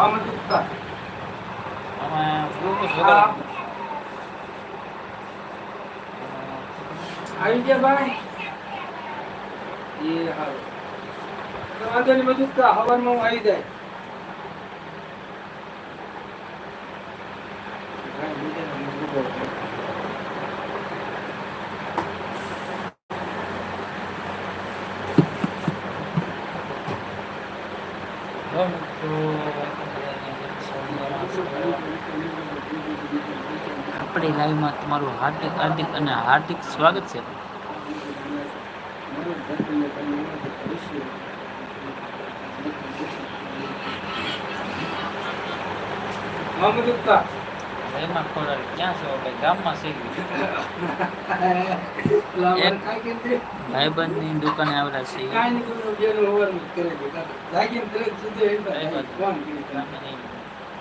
આમાં દુખતા આમાં ગ્લુકોઝ હા. આવી ગયા ભાઈ? એ હારું તો વાંધો નહીં બધું તો હું આવી જાય હું ઊભો છું. બહુ મિત્રો આપણી લાઈવમાં તમારું હાર્દિક હાર્દિક અને હાર્દિક સ્વાગત છે. ખોરાક ક્યાં છો? ભાઈ ગામમાં છે? ભાઈબંધની દુકાને આવેલા છે.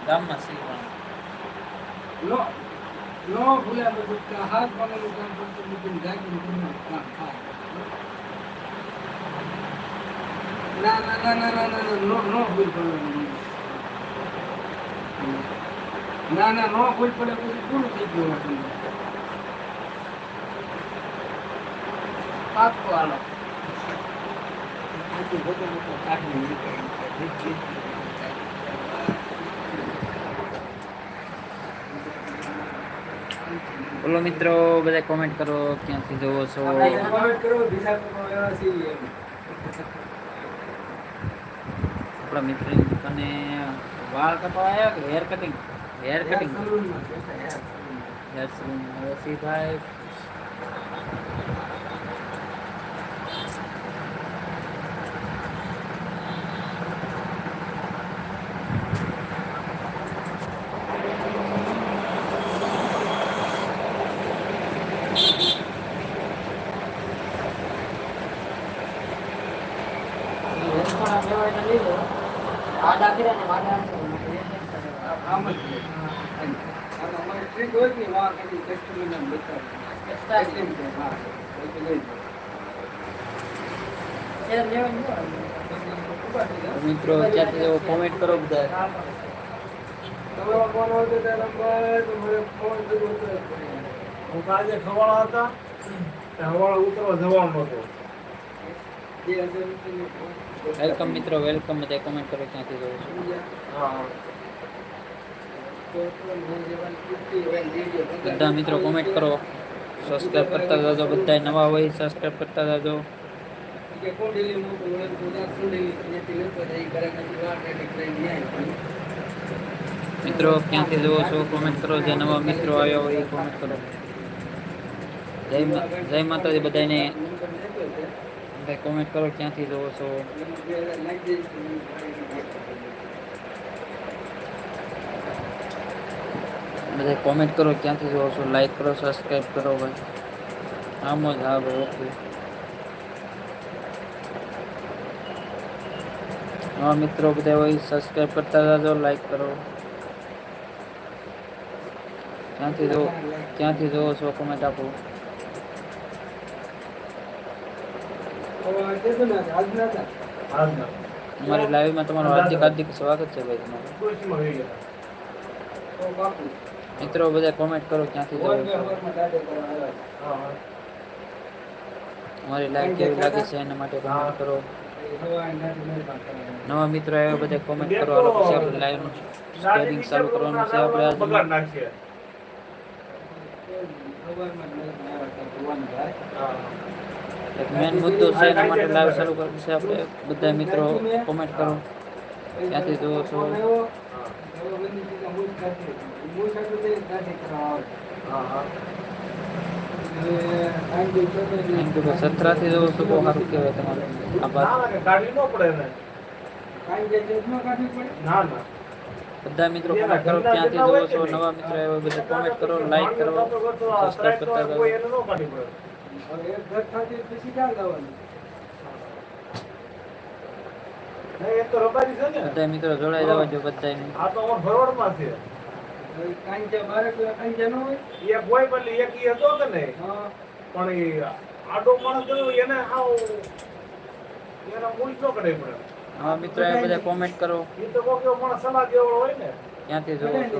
ગામમાં છે પણ નો નો ભૂલ્યા બધું કે હાથ પાણીનું કામ કરતું મૂકીને જાગીને ઘરનું કામ થાય. ના ના ના ના ના ના ના, નો ભૂલ પડવાની ના ના નો ભૂલ પડે પછી પૂરું થઈ ગયું હોત. પાક્કું હાલો બધું બધું બધું કાઢી નીકળી બોલો મિત્રો બધા કોમેન્ટ કરો ક્યાંથી જોવો છો. આપણા મિત્રની દુકાને વાળ કપાવા આવ્યા કે hair cutting hair cutting hair saloon Rasibhai આમ જ ટ્રીક હોય ને વાહ કરી કસ્ટમરને બતાવે. મિત્રો ક્યાંથી એવો કોમેન્ટ કરો બધા. તમારો ફોન આવતો ત્યારે બસ મારે ફોન કરવો તો હું આજે ખવાળા હતા. હવાળા ઉતરવા જવાનો હતો. વેલકમ મિત્રો. વેલકમ બધા કોમેન્ટ કરો ક્યાંથી જોવો છું હા તો તો નહીં લેવાની કીર્તિ હોય ને દેજો. બધા મિત્રો કોમેન્ટ કરો. સબસ્ક્રાઇબ કરતા જાજો બધા નવા હોય સબસ્ક્રાઇબ કરતા જાજો. મિત્રો, ક્યાંથી જોવો છો? કોમેન્ટ કરો. જે નવા મિત્રો આવ્યા હોય, એ કોમેન્ટ કરો. જય જય માતાજી બધાને કોમેન્ટ કરો, ક્યાંથી જોવો છો? બધા કોમેન્ટ કરો ક્યાંથી જોવો છો? લાઈક કરો સબસ્ક્રાઇબ કરો ભાઈ. આમ જ હા ભાઈ ઓકે હા મિત્રો બધા હોય સબસ્ક્રાઇબ કરતા જાજો લાઈક કરો. ક્યાંથી જોવો ક્યાંથી જોવો છો? કોમેન્ટ આપો. હવે આ કીધું ને, આજના હતા. હાલ ના અમારી લાઈવમાં તમારું. હાર્દિક હાર્દિક સ્વાગત છે ભાઈ તમારું મિત્રો બધા કોમેન્ટ કરો ક્યાંથી અમારી લાઈવ કેવી લાગે છે? એના માટે કોમેન્ટ કરો. નવા મિત્રો આવ્યા બધા કોમેન્ટ કરો. હાલો પછી આપણે લાઈવનું સ્ટેડિંગ ચાલુ કરવાનું છે. આપણે આજે એક મેન મુદ્દો છે એના માટે લાઈવ ચાલુ કરવાનું છે. આપણે બધા મિત્રો કોમેન્ટ કરો. ક્યાંથી જોવો છો? ફોન આવ્યો, હવે બધી ચીજો મૂળ સાથે. તે દાઢી કરવા હા હા હવે ટાઈમ બી થતો નથી. એમ કે સત્રાથી જોવો બહુ સારું કહેવાય તમારે. આ ના કાઢવી ન પડે ને કાઢવી પડે. બધા મિત્રો કોમેન્ટ કરો ક્યાંથી જોવો છો નવા મિત્રો આવ્યો બધા કોમેન્ટ કરો લાઈક કરો સબસ્ક્રાઇબ કરતા જાઓ. બધા મિત્રો જોડાઈ જવા જો બધા આ તો એ પણ એને હાવ એના મૂળ તો મિત્રો એ બધા કોમેન્ટ કરો. એ તો કોકે સમાજ એવો હોય ને. ત્યાંથી જોવો છો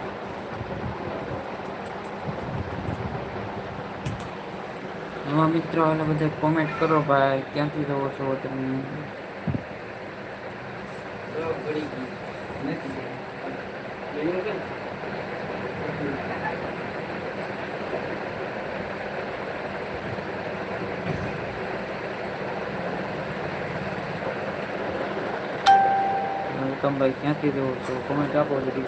નવા મિત્રો અને બધા કોમેન્ટ કરો ભાઈ. ક્યાંથી જવો છો તમે? વેલકમ ભાઈ ક્યાંથી જવો છો? કોમેન્ટ આપો જરી